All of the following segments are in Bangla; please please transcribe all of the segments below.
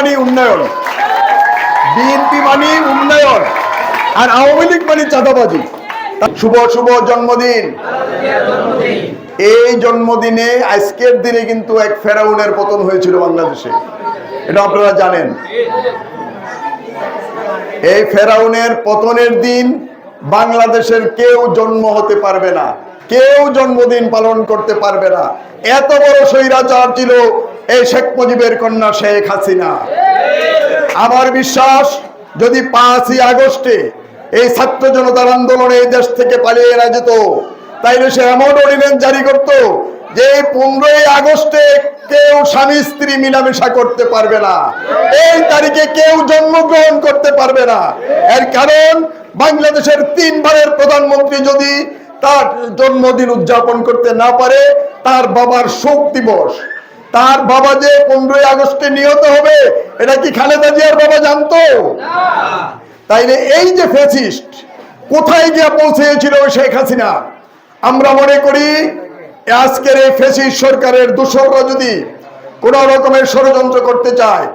মানে উন্নয়ন। বিএনপি মানে উন্নয়ন। আর আওয়ামী লীগ মানে চাঁদাবাজি। শুভ শুভ জন্মদিন। এই জন্মদিনে আজকের দিনে কিন্তু এক ফেরাউনের পতন হয়েছিল বাংলাদেশে। এটা আপনারা জানেন। এই ফেরাউনের পতনের দিন বাংলাদেশের কেউ জন্ম হতে পারবে না। কেউ জন্মদিন পালন করতে পারবে না। এত বড় স্বৈরাচার ছিল এই শেখ মুজিবের কন্যা শেখ হাসিনা। আমার বিশ্বাস, যদি পাঁচই আগস্টে এই ছাত্র জনতার আন্দোলনে এই দেশ থেকে পালিয়ে না যেত, তাইলে সে এমন অর্ডিনেন্স জারি করত যে পনেরোই আগস্টে কেউ স্বামী স্ত্রী মিলামেশা করতে পারবে না। এই তারিখে কেউ জন্মগ্রহণ করতে পারবে না। এর কারণ, বাংলাদেশের তিনবারের প্রধানমন্ত্রী যদি তার জন্মদিন উদযাপন করতে না পারে, তার বাবার শোক দিবস। তার বাবা যে পনেরোই আগস্টে নিহত হবে এটা কি খালেদা জিয়ার বাবা জানতো? তাইলে এই যে ফেসিস্ট কোথায় গিয়ে পৌঁছেছিল শেখ হাসিনা? আমরা মনে করি আজকের এই ফেসিস্ট সরকারের দোসররা যদি কোন রকমের ষড়যন্ত্র করতে চায়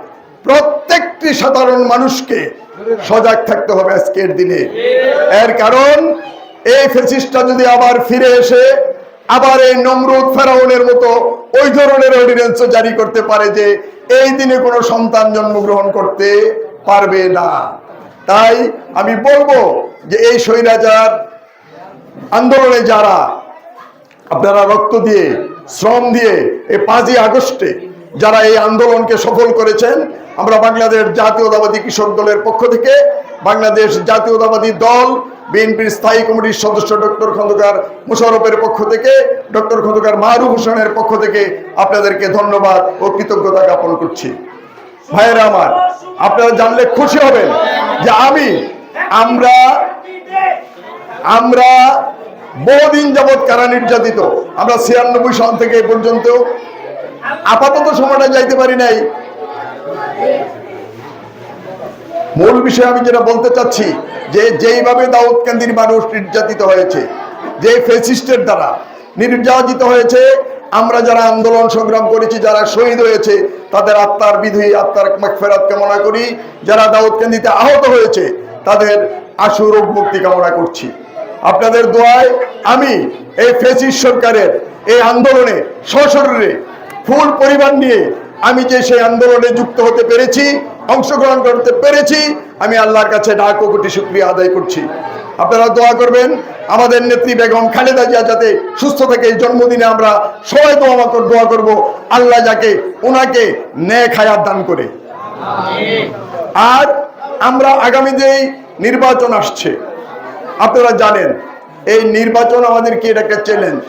প্রত্যেকটি সাধারণ মানুষকে সজাগ থাকতে হবে আজকের দিনে। এর কারণ এই ফেসিস্টটা যদি আবার ফিরে এসে আবার এই নমরুদ ফেরাউনের মতো ওই ধরনের অর্ডিন্যান্স জারি করতে পারে যে এই দিনে কোনো সন্তান জন্মগ্রহণ করতে পারবে না। তাই আমি বলব যে এই স্বৈরাচার আন্দোলনে যারা আপনারা রক্ত দিয়ে, শ্রম দিয়ে এই পাঁচই আগস্টে যারা এই আন্দোলনকে সফল করেছেন, আমরা বাংলাদেশ জাতীয়তাবাদী কৃষক দলের পক্ষ থেকে বাংলাদেশ জাতীয়তাবাদী দল বিএনপির স্থায়ী কমিটির সদস্য ডক্টর খন্দকার মুশারফের পক্ষ থেকে, ডক্টর খন্দকার মাহরুফ হোসেনের পক্ষ থেকে আপনাদেরকে ধন্যবাদ ও কৃতজ্ঞতা জ্ঞাপন করছি। ভাইয়েরা আমার, আপনারা জানলে খুশি হবেন যে আমি, আমরা আমরা বহুদিন যাবৎ কারা নির্যাতিত? আমরা ছিয়ানব্বই সাল থেকে এই পর্যন্ত আপাতত সময়টা যাইতে পারি নাই। মূল বিষয়ে আমি যেটা বলতে চাচ্ছি, যে যেইভাবে দাউদকান্দির মানুষ নির্যাতিত হয়েছে, যে ফেসিস্টের দ্বারা নির্যাতিত হয়েছে, আমরা যারা আন্দোলন সংগ্রাম করেছি, যারা শহীদ হয়েছে, তাদের আত্মার বিধি, আত্মার ফেরত কামনা করি। যারা দাউদ কেন্দ্রিতে আহত হয়েছে, তাদের আশু মুক্তি কামনা করছি। আপনাদের দোয়ায় আমি এই ফেসিস সরকারের এই আন্দোলনে সশরীরে ফুল পরিবার নিয়ে আমি যে সেই আন্দোলনে যুক্ত হতে পেরেছি অংশগ্রহণ করতে পেরেছি। আমি আল্লাহর কাছে ডাক কোটি শুক্রিয়া আদায় করছি। আপনারা দোয়া করবেন, আমাদের নেত্রী বেগম খালেদা জিয়া যাতে সুস্থ থাকে এই জন্মদিনে আমরা সবাই দোয়া দোয়া করব। আল্লাহ যাকে, ওনাকে ন্যায় খায়াত দান করে। আর আমরা আগামী যেই নির্বাচন আসছে, আপনারা জানেন, এই নির্বাচন আমাদেরকে এটা একটা চ্যালেঞ্জ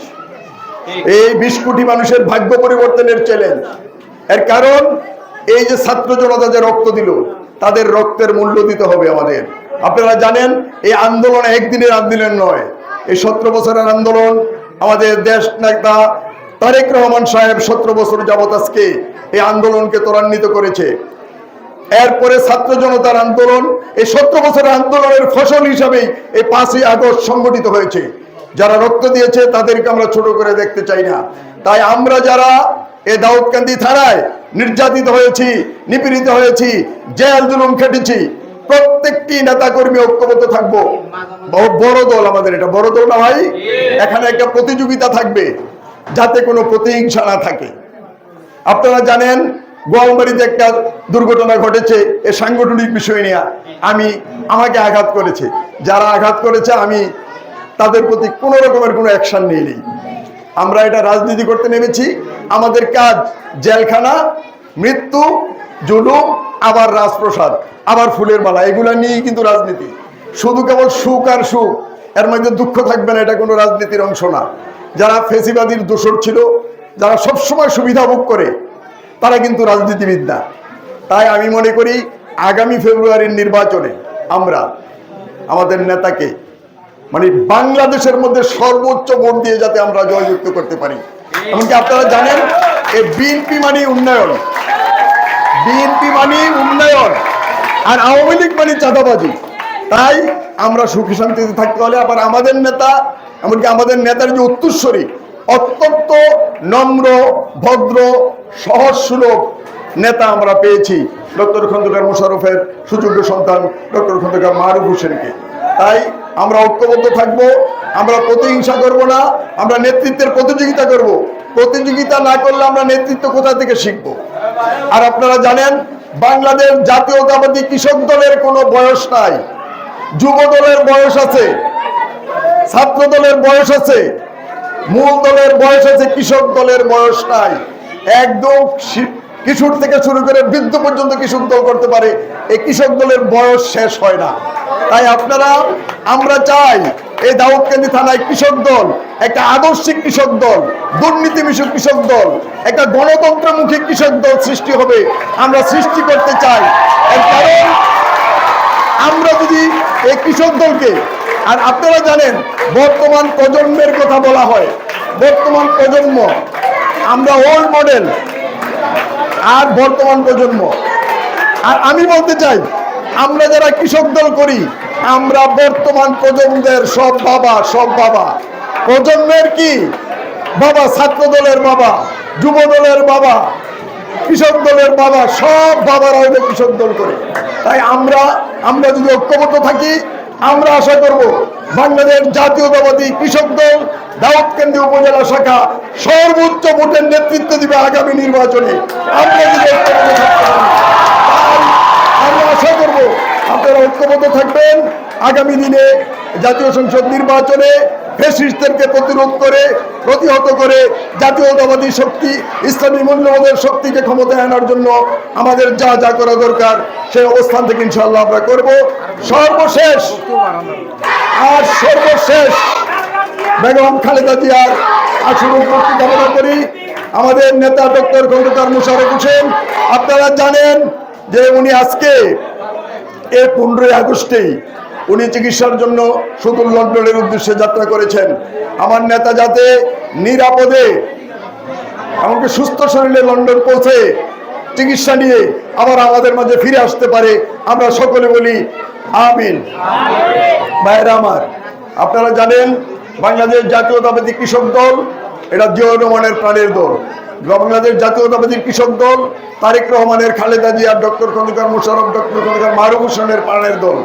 এই বিশ কোটি মানুষের ভাগ্য পরিবর্তনের চ্যালেঞ্জ এর কারণ এই যে ছাত্র জনতা যে রক্ত দিল, তাদের রক্তের মূল্য দিতে হবে আমাদের। আপনারা জানেন, এই আন্দোলন একদিনের আন্দোলন নয়। এই সতেরো বছরের আন্দোলন আমাদের দেশ নেতা তারেক রহমান সাহেব সতেরো বছর যাবত আজকে এই আন্দোলনকে ত্বরান্বিত করেছে। এরপরে ছাত্র জনতার আন্দোলন, এই সতেরো বছরের আন্দোলনের ফসল হিসাবেই এই পাঁচই আগস্ট সংগঠিত হয়েছে। যারা রক্ত দিয়েছে, তাদেরকে আমরা ছোট করে দেখতে চাই না। তাই আমরা যারা এই দাউদকান্দি থানায় নির্যাতিত হয়েছি, নিপীড়িত হয়েছি, জেল জুলুম খেটেছি। প্রত্যেকটি নেতা কর্মী ঐক্যবদ্ধ থাকব। বড় দল আমাদের এটা। বড় দল না ভাই? এখানে একটা প্রতিযোগিতা থাকবে, যাতে কোনো প্রতিহিংসা না থাকে। আপনারা জানেন গোয়ালবাড়িতে একটা দুর্ঘটনা ঘটেছে, এ সাংগঠনিক বিষয় নিয়ে আমি, আমাকে আঘাত করেছে। যারা আঘাত করেছে, আমি তাদের প্রতি কোনো রকমের কোনো অ্যাকশন নিইনি। আমরা এটা রাজনীতি করতে নেমেছি। আমাদের কাজ জেলখানা, মৃত্যু, জুলুম, আবার রাজপ্রসাদ, আবার ফুলের মালা, এগুলা নিয়েই কিন্তু রাজনীতি। শুধু কেবল সুখ আর সুখ, এর মধ্যে দুঃখ থাকবে না, এটা কোনো রাজনীতির অংশ না। যারা ফেসিবাদীর দোষর ছিল, যারা সবসময় সুবিধা ভোগ করে, তারা কিন্তু রাজনীতিবিদ না। তাই আমি মনে করি, আগামী ফেব্রুয়ারির নির্বাচনে আমরা আমাদের নেতাকে মানে বাংলাদেশের মধ্যে সর্বোচ্চ ভোট দিয়ে যাতে আমরা জয়যুক্ত করতে পারি। এমনকি আপনারা জানেন, এই বিএনপি মানে উন্নয়ন। বিএনপি মানে উন্নয়ন। আর আওয়ামী লীগ মানে চাঁদাবাজি। তাই আমরা সুখী শান্তিতে থাকতে হলে আবার আমাদের নেতা, এমনকি আমাদের নেতার যে উত্তরস্বরী, অত্যন্ত নম্র, ভদ্র, সহজ সুলভ নেতা আমরা পেয়েছি ডক্টর খন্দকার মোশারফের সুযোগ্য সন্তান, ডক্টর খন্দকার মারুফ হোসেনকে। তাই আমরা ঐক্যবদ্ধ থাকব, আমরা প্রতিহিংসা করব না, আমরা নেতৃত্বের প্রতিযোগিতা করব। প্রতিযোগিতা না করলে আমরা নেতৃত্ব কোথা থেকে শিখব? আর আপনারা জানেন, বাংলাদেশ জাতীয়তাবাদী কৃষক দলের কোনো বয়স নাই। যুব দলের বয়স আছে, ছাত্র দলের বয়স আছে, মূল দলের বয়স আছে, কৃষক দলের বয়স নাই। একদম কিশোর থেকে শুরু করে বৃদ্ধ পর্যন্ত কৃষক দল করতে পারে, এই কৃষক দলের বয়স শেষ হয় না। তাই আপনারা, আমরা চাই এই দাউদকান্দি থানায় কৃষক দল, একটা আদর্শিক কৃষক দল দুর্নীতি মিশুক কৃষক দল, একটা গণতন্ত্রমুখী কৃষক দল সৃষ্টি হবে। আমরা সৃষ্টি করতে চাই। কারণ, আমরা যদি এই কৃষক দলকে, আর আপনারা জানেন, বর্তমান প্রজন্মের কথা বলা হয়, বর্তমান প্রজন্ম, আমরা ওল্ড মডেল আর বর্তমান প্রজন্ম। আর আমি বলতে চাই, আমরা যারা কৃষক দল করি, আমরা বর্তমান প্রজন্মের সব বাবা সব বাবা। প্রজন্মের কি? বাবা ছাত্র দলের বাবা, যুব দলের বাবা, কৃষক দলের বাবা, সব বাবারা হইলে কৃষক দল করে। তাই আমরা আমরা যদি ঐক্যবদ্ধ থাকি আমরা আশা করব বাংলাদেশ জাতীয়তাবাদী কৃষক দল কেন্দ্রীয় উপজেলা শাখা সর্বোচ্চ ভোটের নেতৃত্ব দিবে আগামী নির্বাচনে। আমরা আশা করব আপনারা ঐক্যবদ্ধ থাকবেন। আগামী দিনে জাতীয় সংসদ নির্বাচনে ফেসিস্টদেরকে প্রতিরোধ করে, প্রতিহত করে জাতীয়তাবাদী শক্তি, ইসলামী মূল্যবোধের শক্তিকে ক্ষমতায় আনার জন্য আমাদের যা যা করা দরকার সেই অবস্থান থেকে ইনশাল্লাহ আমরা করব। সর্বশেষ, আর সর্বশেষ বেগম খালেদা জিয়ার আসুন মুক্তি কামনা করি। আমাদের নেতা ডক্টর খন্দকার মুশারফ হোসেন, আপনারা জানেন যে উনি আজকে এই পনেরোই আগস্টেই উনি চিকিৎসার জন্য সুদূর লন্ডনের উদ্দেশ্যে যাত্রা করেছেন। আমার নেতা যাতে নিরাপদে, এমনকি সুস্থ শরীরে লন্ডন পৌঁছে চিকিৎসা নিয়ে আবার আমাদের মাঝে ফিরে আসতে পারে, আমরা সকলে বলি আমিন। ভাইয়েরা আমার, আপনারা জানেন বাংলাদেশ জাতীয়তাবাদী কৃষক দল এটা জিয়াউর রহমানের প্রাণের দল। বাংলাদেশ জাতীয়তাবাদী কৃষক দল, তারেক রহমানের, খালেদা জিয়া, ডক্টর খন্দকার মোশারফ ডক্টর খন্দকার মারুফ হোসেনের প্রাণের দল।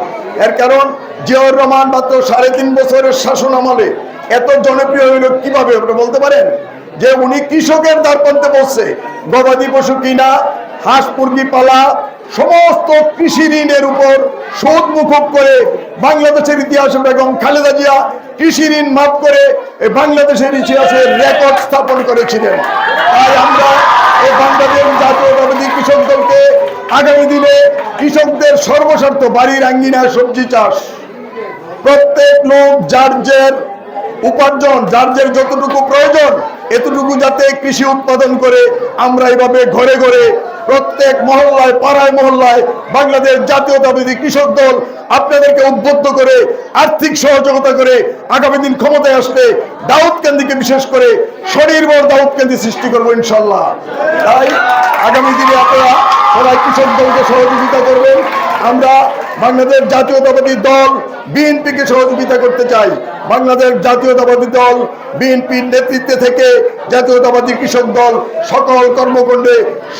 এর কারণ, জিয়াউর রহমান মাত্র সাড়ে তিন বছরের শাসন আমলে এত জনপ্রিয় হইল কীভাবে, আপনি বলতে পারেন? যে উনি কৃষকের দ্বার প্রান্তে বসছে। গবাদি পশু কিনা, হাঁস, মুরগি পালা সমস্ত কৃষি ঋণের উপর সুদ মুকুব করে বাংলাদেশের ইতিহাসে বেগম খালেদা জিয়া কৃষি ঋণ মাফ করে বাংলাদেশের ইতিহাসে রেকর্ড স্থাপন করেছিলেন। তাই আমরা এই বাংলাদেশ জাতীয়তাবাদী কৃষক দলকে আগামী দিনে কৃষকদের সর্বস্বার্থ বাড়ির আঙ্গিনায় সবজি চাষ। প্রত্যেক লোক যার উপার্জন, যার যার যতটুকু প্রয়োজন, এতটুকু যাতে কৃষি উৎপাদন করে, আমরা এইভাবে ঘরে ঘরে প্রত্যেক মহল্লায়, পাড়ায় মহল্লায় বাংলাদেশ জাতীয়তাবাদী কৃষক দল আপনাদেরকে উদ্বুদ্ধ করে, আর্থিক সহযোগিতা করে আগামী দিন ক্ষমতায় আসলে দাউদ কেন্দ্রকে বিশেষ করে শরীরবর দাউদ কেন্দ্র সৃষ্টি করব ইনশাল্লাহ। তাই আগামী দিনে আপনারা সবাই কৃষক দলকে সহযোগিতা করবেন। আমরা বাংলাদেশ জাতীয়তাবাদী দল, বিএনপিকে সহযোগিতা করতে চাই। বাংলাদেশ জাতীয়তাবাদী দল বিএনপির নেতৃত্বে থেকে জাতীয়তাবাদী কৃষক দল সকল কর্মকাণ্ডে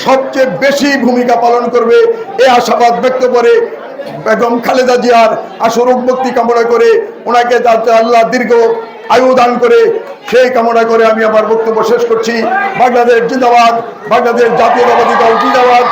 সবচেয়ে বেশি ভূমিকা পালন করবে। এই আশাবাদ ব্যক্ত করে বেগম খালেদা জিয়ার আসরোগ মুক্তি কামনা করে ওনাকে যাতে আল্লাহ দীর্ঘ আয়ু দান করে, সেই কামনা করে আমি আমার বক্তব্য শেষ করছি। বাংলাদেশ জিন্দাবাদ, বাংলাদেশ জাতীয়তাবাদী দল জিন্দাবাদ